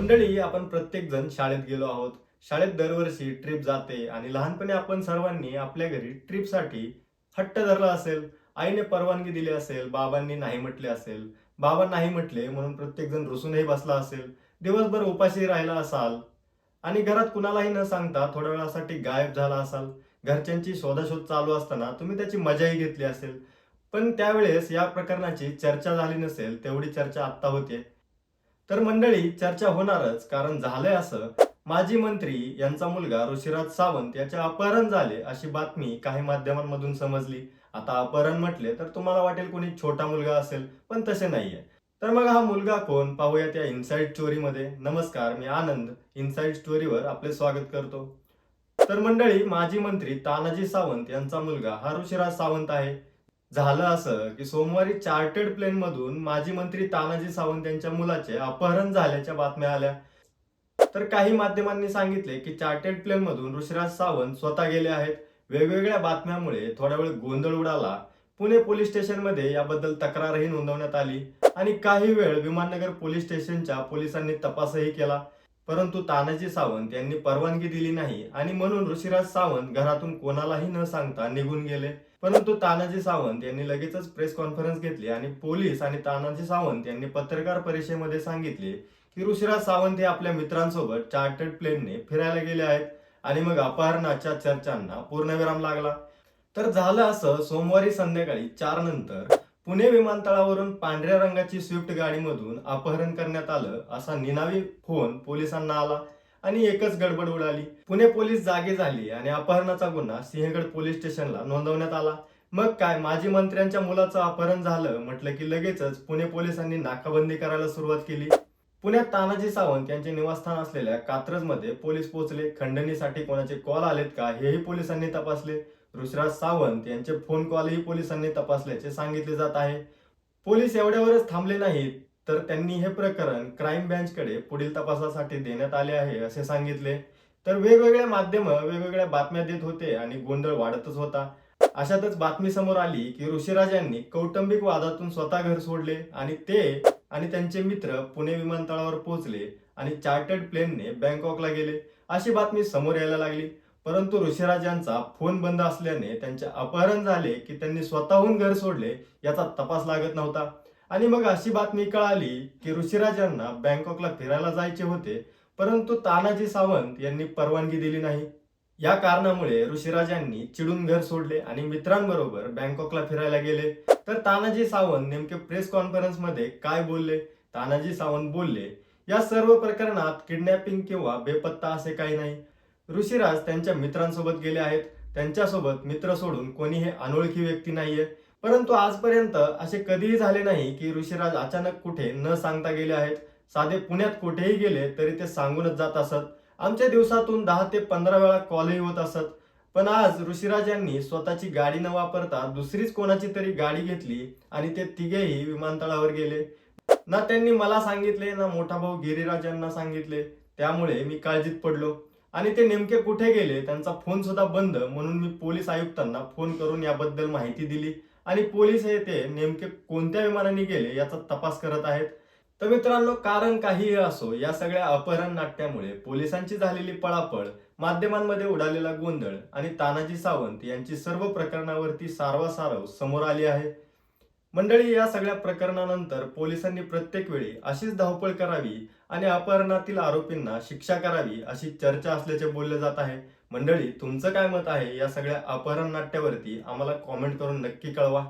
मंडळी आपण प्रत्येक जण शाळेत गेलो आहोत. शाळेत दरवर्षी ट्रिप जाते आणि लहानपणी आपण सर्वांनी आपल्या घरी ट्रिपसाठी हट्ट धरला असेल आईने परवानगी दिली असेल बाबांनी नाही म्हटले असेल बाबा नाही म्हटले म्हणून प्रत्येक जण रुसूनही बसला असेल दिवसभर उपाशी राहिला असाल आणि घरात कुणालाही न सांगता थोड्या वेळासाठी गायब झाला असाल. घरच्यांची शोधाशोध चालू असताना तुम्ही त्याची मजाही घेतली असेल. पण त्यावेळेस या प्रकरणाची चर्चा झाली नसेल तेवढी चर्चा आत्ता होते तर मंडळी चर्चा होणारच. कारण झालंय असं माजी मंत्री यांचा मुलगा ऋषिराज सावंत याचे अपहरण झाले अशी बातमी काही माध्यमांमधून समजली. आता अपहरण म्हटले तर तुम्हाला वाटेल कोणी छोटा मुलगा असेल पण तसे नाहीये. तर मग हा मुलगा कोण? पाहूया त्या स्टोरी स्टोरीमध्ये. नमस्कार मी आनंद इनसाइड स्टोरीवर आपले स्वागत करतो. तर मंडळी माजी मंत्री तानाजी सावंत यांचा मुलगा हा ऋषिराज सावंत आहे. झालं असं की सोमवारी चार्टर्ड प्लेन मधून माजी मंत्री तानाजी सावंत यांच्या मुलाचे अपहरण झाल्याच्या बातम्या आल्या. तर काही माध्यमांनी सांगितले की चार्टर्ड प्लेन मधून ऋषिराज सावंत स्वतः गेले आहेत. वेगवेगळ्या बातम्यामुळे थोडा वेळ गोंधळ उडाला. पुणे पोलीस स्टेशनमध्ये याबद्दल तक्रारही नोंदवण्यात आली आणि काही वेळ विमाननगर पोलीस स्टेशनच्या पोलिसांनी तपासही केला. परंतु तानाजी सावंत यांनी परवानगी दिली नाही आणि म्हणून ऋषिराज सावंत घरातून कोणालाही न सांगता निघून गेले. परंतु तानाजी सावंत यांनी लगेचच प्रेस कॉन्फरन्स घेतली आणि पोलीस आणि तानाजी सावंत यांनी पत्रकार परिषदेमध्ये सांगितले की ऋषिराज सावंत हे आपल्या मित्रांसोबत चार्टर्ड प्लेनने फिरायला गेले आहेत आणि मग अपहरणाच्या चर्चांना पूर्णविराम लागला. तर झालं असं सोमवारी संध्याकाळी चार नंतर पुणे विमानतळावरून पांढऱ्या रंगाची स्विफ्ट गाडीमधून अपहरण करण्यात आलं असा निनावी फोन पोलिसांना आला. आणि एकच गडबड उडाली. पुणे पोलीस जागे झाली आणि अपहरणाचा गुन्हा सिंहगड पोलीस स्टेशनला नोंदवण्यात आला. मग काय माजी मंत्र्यांच्या मुलाचं अपहरण झालं म्हटलं की लगेचच पुणे पोलिसांनी नाकाबंदी करायला सुरुवात केली. पुण्यात तानाजी सावंत यांचे निवासस्थान असलेल्या कात्रजमध्ये पोलीस पोहोचले. खंडणीसाठी कोणाचे कॉल आलेत का हेही पोलिसांनी तपासले. ऋषिराज सावंत यांचे फोन कॉलही पोलिसांनी तपासल्याचे सांगितले जात आहे. पोलीस एवढ्यावरच थांबले नाहीत. तर त्यांनी हे प्रकरण क्राईम ब्रँचकडे पुढील तपासासाठी देण्यात आले आहे असे सांगितले. तर वेगवेगळ्या माध्यम वेगवेगळ्या बातम्या देत होते आणि गोंधळ वाढतच होता. अशातच बातमी समोर आली की ऋषीराज यांनी कौटुंबिक वादातून स्वतः घर सोडले आणि ते आणि त्यांचे मित्र पुणे विमानतळावर पोहोचले आणि चार्टर्ड प्लेनने बँकॉकला गेले. अशी बातमी समोर यायला लागली. परंतु ऋषीराज यांचा फोन बंद असल्याने त्यांचे अपहरण झाले की त्यांनी स्वतःहून घर सोडले याचा तपास लागत नव्हता. आणि मग अशी बातमी कळाली की ऋषिराजांना बँकॉकला फिरायला जायचे होते परंतु तानाजी सावंत यांनी परवानगी दिली नाही. या कारणामुळे ऋषिराजांनी चिडून घर सोडले आणि मित्रांबरोबर बँकॉकला फिरायला गेले. तर तानाजी सावंत नेमके प्रेस कॉन्फरन्समध्ये काय बोलले? तानाजी सावंत बोलले या सर्व प्रकरणात किडनॅपिंग किंवा बेपत्ता असे काही नाही. ऋषिराज त्यांच्या मित्रांसोबत गेले आहेत. त्यांच्यासोबत मित्र सोडून कोणी हे अनोळखी व्यक्ती नाहीये. परंतु आजपर्यंत असे कधीही झाले नाही की ऋषिराज अचानक कुठे न सांगता गेले आहेत. साधे पुण्यात कुठेही गेले तरी ते सांगूनच जात असत. आमच्या दिवसातून दहा ते पंधरा वेळा कॉलही होत असत. पण आज ऋषीराज यांनी स्वतःची गाडी न वापरता दुसरीच कोणाची तरी गाडी घेतली आणि ते तिघेही विमानतळावर गेले. ना त्यांनी मला सांगितले ना मोठा भाऊ गिरीराज यांना सांगितले. त्यामुळे मी काळजीत पडलो. आणि ते नेमके कुठे गेले त्यांचा फोन सुद्धा बंद म्हणून मी पोलीस आयुक्तांना फोन करून याबद्दल माहिती दिली. आणि पोलीस हे ते नेमके कोणत्या विमानाने गेले याचा तपास करत आहेत. तर मित्रांनो कारण काहीही असो या सगळ्या अपहरण नाट्यामुळे पोलिसांची झालेली पळापळ माध्यमांमध्ये उडालेला गोंधळ आणि तानाजी सावंत यांची सर्व प्रकरणावरती सारवासारव समोर आली आहे. मंडळी या सगळ्या प्रकरणानंतर पोलिसांनी प्रत्येक वेळी अशीच धावपळ करावी आणि अपहरणातील आरोपींना शिक्षा करावी अशी चर्चा असल्याचे बोलले जात आहे. मंडळी तुमचं काय मत आहे या सगळ्या अपहरण नाट्यावरती? आम्हाला कॉमेंट करून नक्की कळवा.